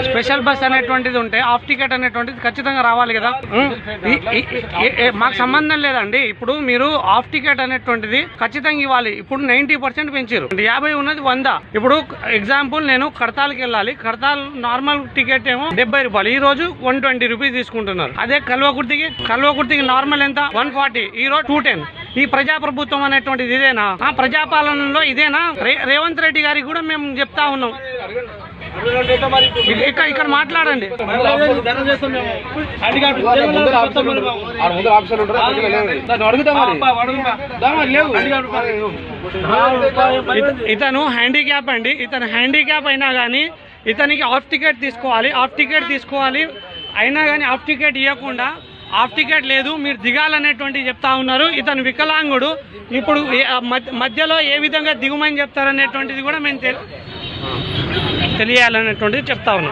Special bus అనేటువంటిది ఉంటే of ticket అనేటువంటిది ఖచ్చితంగా రావాలి కదా? మాకు సంబంధం లేదండి. ఇప్పుడు మీరు ఆఫ్ టికెట్ అనేటువంటిది ఖచ్చితంగా ఇవ్వాలి. ఇప్పుడు నైన్టీ పర్సెంట్ పెంచారు యాభై ఉన్నది వంద. ఇప్పుడు ఎగ్జాంపుల్ నేను కడతాలకి వెళ్ళాలి. కడతాల్ నార్మల్ టికెట్ ఏమో డెబ్బై రూపాయలు. ఈ రోజు వన్ ట్వంటీ రూపీస్ తీసుకుంటున్నారు. అదే కల్వకుర్తికి కల్వకుర్తికి నార్మల్ ఎంత? One forty. ఈ రోజు టూ టెన్. ఈ ప్రజాప్రభుత్వం అనేటువంటిది ఇదేనా? ఆ ప్రజాపాలనలో ఇదేనా? రే- రేవంత్ రెడ్డి గారికి కూడా మేము చెప్తా ఉన్నాం. ఇక్కడ ఇక్కడ మాట్లాడండి. ఇతను హ్యాండిక్యాప్ అండి. ఇతను హ్యాండిక్యాప్ అయినా కానీ ఇతనికి ఆఫ్ టికెట్ తీసుకోవాలి. ఆఫ్ టికెట్ తీసుకోవాలి. అయినా కానీ ఆఫ్ టికెట్ ఇవ్వకుండా ఆఫ్ టికెట్ లేదు. మీరు దిగాలనేటువంటి చెప్తా ఉన్నారు. ఇతను వికలాంగుడు. ఇప్పుడు మధ్యలో ఏ విధంగా దిగుమని చెప్తారనేటువంటిది కూడా మేము తె- తెలియాలనేటువంటిది చెప్తా ఉన్నాం.